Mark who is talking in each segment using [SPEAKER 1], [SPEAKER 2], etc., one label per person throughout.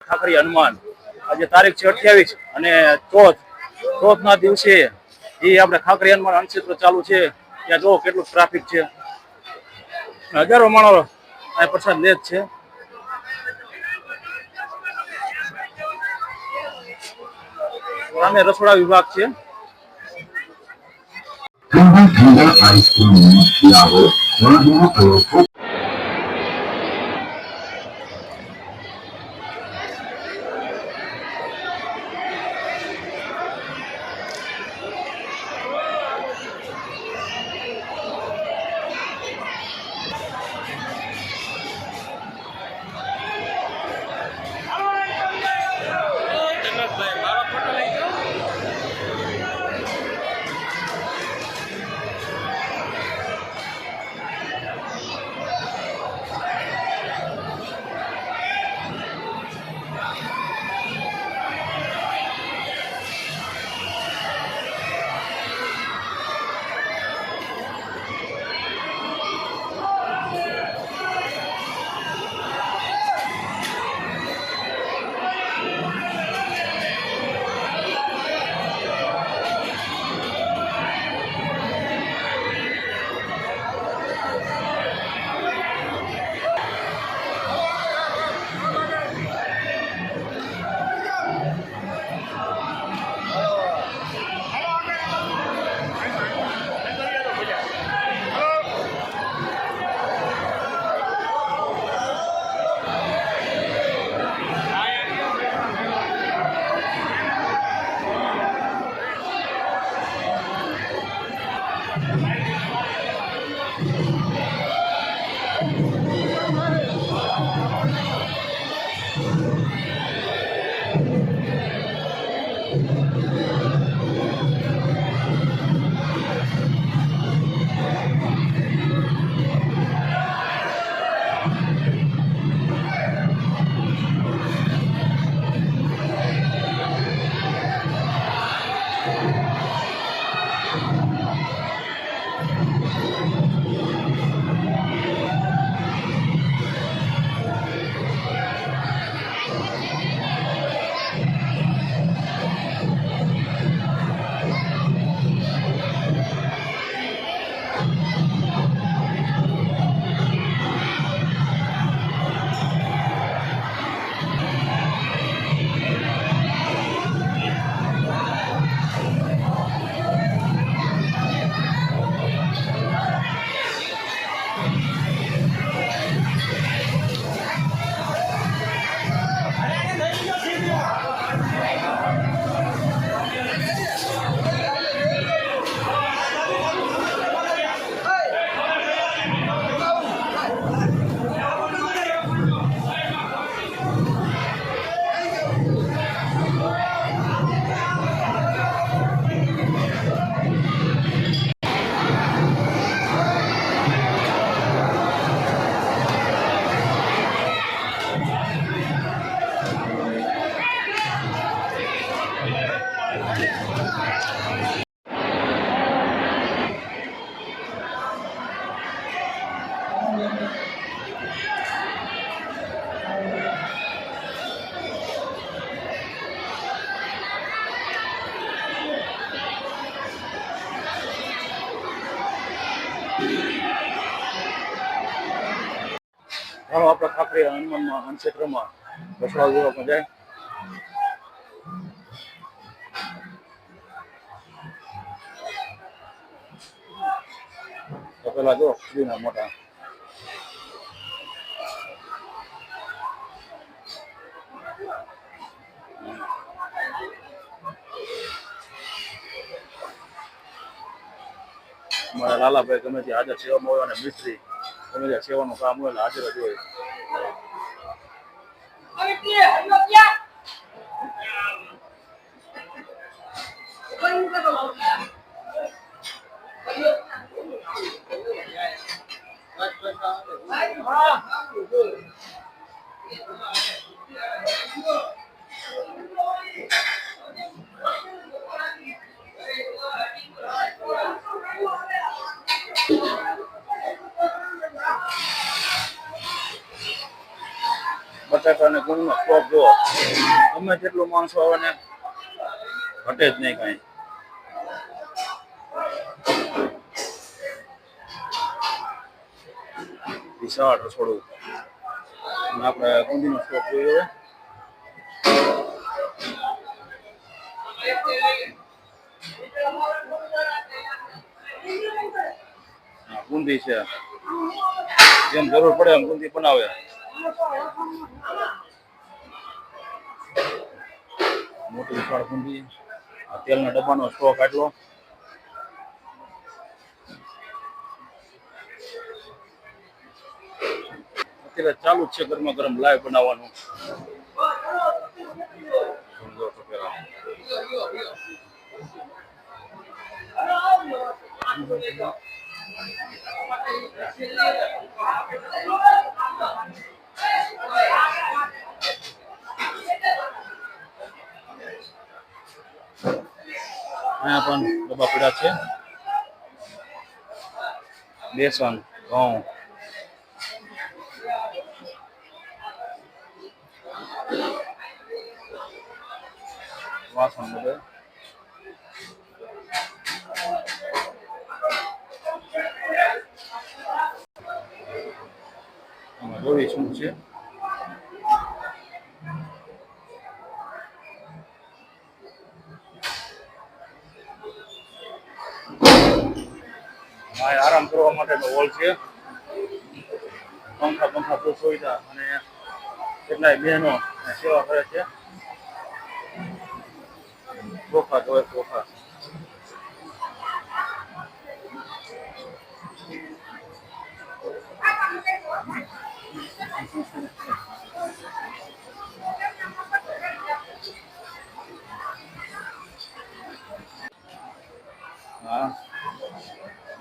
[SPEAKER 1] ઠાકરી હનુમાન. આજે તારીખ છે અઠ્યાવીસ અને ચોથ. ચોથ ના દિવસે એ આપણે ખાખરી હનુમાન અનક્ષેત્ર ચાલુ છે. ત્યાં જો કેટલું ટ્રાફિક છે. હજારો માણસો આ પ્રસાદ લે છે. સામે રસોડા વિભાગ છે. આપણે ખાખરી હનુમાનમાં અનક્ષેત્રમાં રસોડા વિભાગમાં જાય તો પેલા જો સ્ત્રીના મોટા અમારા લાલાભાઈ ગમે તે હાજર સેવામાં હોય અને મિસ્ત્રી ગમે ત્યાં સેવાનું કામ હોય એટલે હાજર જ હોય બટાકા અને ગુણનો સ્ટોક જો ગમે તેટલું માણસો આવે ને, ઘટે જ નહીં કાંઈ. વિશાળ રસોડું. આપણે ગુંદીનો સ્ટોક જોઈએ બુંદી છે. જેમ જરૂર પડે એમ બુંદી બનાવે. મોટી વિશાળ પૂંજી તેલના ડબ્બાનો સ્ટોક આટલો અત્યારે ચાલુ છે ગરમા ગરમ લાઈવ બનાવવાનું. Thank તો પેલા. અહીંયા પણ ડબ્બા પીડા છે બેસન ઘઉં વાસણ બધે આમાં જોડી શું છે આ આરામ કરવા માટેનો હોલ છે. પંખા પંખા તો સુવિધા અને કેટલાય બહેનો સેવા કરે છે. ચોખા ધોય ચોખા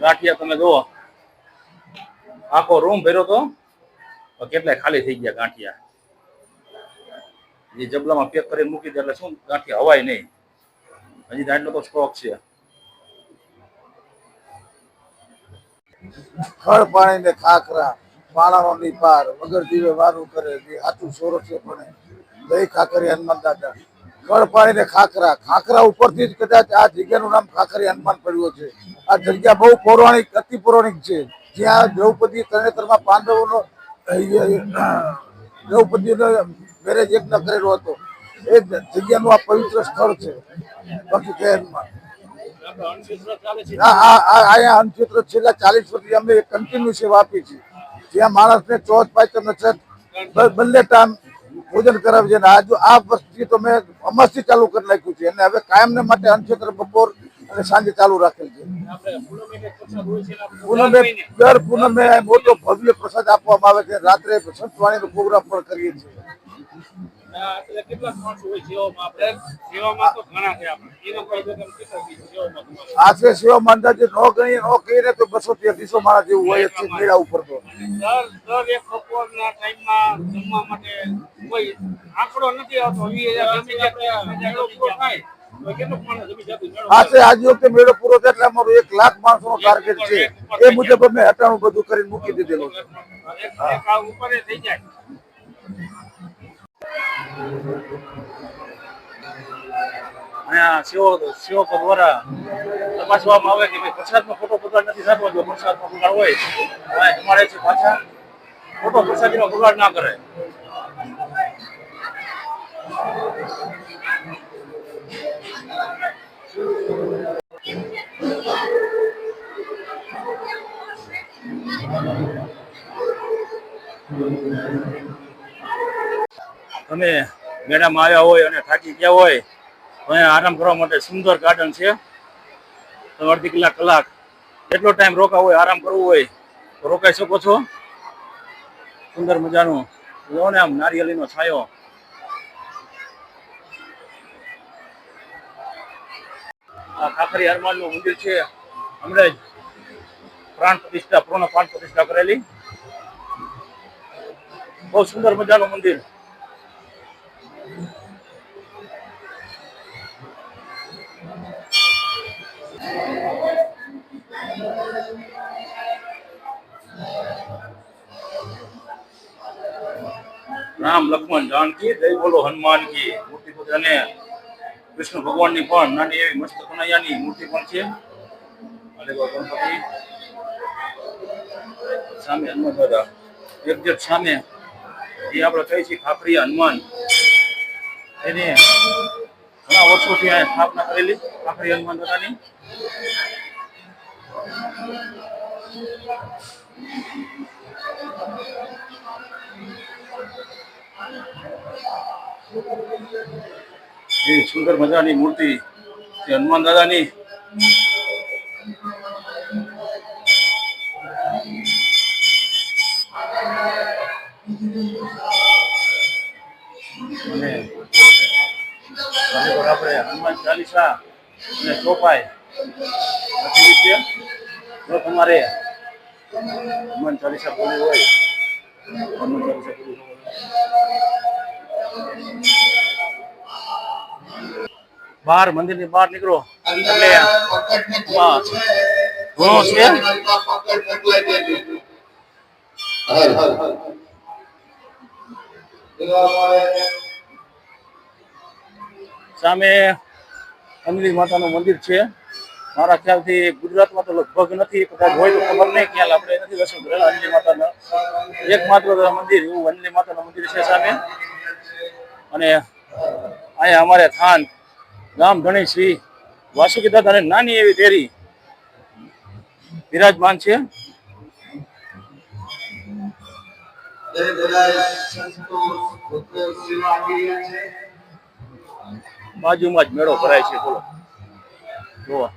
[SPEAKER 1] ગાંઠિયા તમે જુઓ. આખો રૂમ ભર્યો તો કેટલાય ખાલી થઈ ગયા ગાંઠિયા. એ જબલામાં પેક કરીને મૂકી દે એટલે શું? ગાંઠિયા હવાય નહીં. હજી દાંડનો તો સ્ટોક છે.
[SPEAKER 2] ખળ પાણી ને ખાખરા પાણાનો ની વગર જીવે વારું કરે જે હાથું સોરો છે પણ દહીં ખાખરી હનુમાન દાદા. ખળ પાણી ને ખાખરા ખાખરા ઉપરથી જ કદાચ આ જગ્યાનું નામ ખાખરી હનુમાન પડ્યું છે આ જગ્યા બહુ પૌરાણિક, અતિ પૌરાણિક છે. જ્યાં દ્રૌપદી તરણેતરમાં પાંડવોનો દ્રૌપદીનો મેરેજ યજ્ઞ કરેલો હતો. એ જગ્યાનું આ પવિત્ર સ્થળ છે, બાકી શહેરમાં અહીંયા છેલ્લા ચાલીસ વર્ષથી અમે કન્ટિન્યુ સેવા આપી જ્યાં માણસને ચોથ પાંચમ છઠ બંને ટાઈમ ભોજન કરાવે છે. આજુ, આ વર્ષથી તો મેં અમસ્થી ચાલુ કરી નાખ્યું છે. અને હવે કાયમને માટે અનક્ષેત્ર બપોર અને સાંજે ચાલુ રાખેલ છે. પૂનમે દર પૂનમે મોટો ભવ્ય પ્રસાદ આપવામાં આવે છે. રાત્રે સંતવાણીનો પ્રોગ્રામ પણ કરીએ છીએ. આશરે સેવા માંદાજી નો ગણીએ નો કહીએ તો બસો થી માણસ જેવું હોય છે મેળા ઉપર તો.
[SPEAKER 3] દર દર એક બપોરના માટે આંકડો નથી આવતો.
[SPEAKER 2] આશરે આજ મેળો પૂરો થાય એટલે અમારું એક લાખ માણસો નો ટાર્ગેટ છે. એ મુજબ અમે હટાણું બધું કરીને મૂકી દીધેલું છે.
[SPEAKER 1] અહીંયા સેવક સેવકો દ્વારા તપાસવામાં આવે કે ભાઈ પ્રસાદનો ખોટો બગાડ નથી થતો, જો પ્રસાદનો હોય છે પાછા. ખોટો પ્રસાદીનો બગાડ ના કરે. તમે મેડમ આવ્યા હોય અને થાકી ગયા હોય અહીંયા આરામ કરવા માટે સુંદર ગાર્ડન છે. અડધી કલાક કલાક એટલો ટાઈમ રોકા હોય, આરામ કરવો હોય, તો રોકાઈ શકો છો. સુંદર મજાનું જો ને આમ નારિયેળીનો છાંયો. આ ખાખરી હનુમાનનું મંદિર છે. હમણાં જ પ્રાણ પ્રતિષ્ઠા, પૂર્ણ પ્રાણ પ્રતિષ્ઠા કરેલી. બહુ સુંદર મજાનું મંદિર. રામ લક્ષ્મણ જાનકી, જય બોલો હનુમાન કી. મૂર્તિ અને કૃષ્ણ ભગવાનની પણ નાની એવી મસ્ત કનૈયાની મૂર્તિ પણ છે. અને ગણપતિ. સામે હનુમાન દાદા એક્ઝેક્ટ સામે. જે આપણે કહીએ છીએ ખાપરી હનુમાન. એની ઘણા વર્ષોથી અહીંયા સ્થાપના કરેલી ખાપરી હનુમાન દાદાની એ સુંદર મજાની મૂર્તિ હનુમાન દાદાની હનુમાન ચાલીસા અને ચોપાઈ છે. જો તમારે હનુમાન ચાલીસા બોલવી હોય હનુમાન ચાલીસા હોય. બહાર મંદિરની બહાર નીકળો. એટલે ઘણો છે. સામે અંજલી માતાનું મંદિર છે. મારા ખ્યાલથી ગુજરાતમાં તો લગભગ નથી, કદાચ હોય તો ખબર નહીં, ખ્યાલ આપણે નથી દર્શન કરેલા અંજલી માતાના. એકમાત્ર મંદિર એવું અંજલી માતાનું મંદિર છે સામે. અને અહીંયા અમારે થાન, ગામ ધણી શ્રી વાસુકી દાદાને નાની એવી ડેરી બિરાજમાન છે. બાજુમાં જ મેળો ભરાય છે બોલો. જોવા.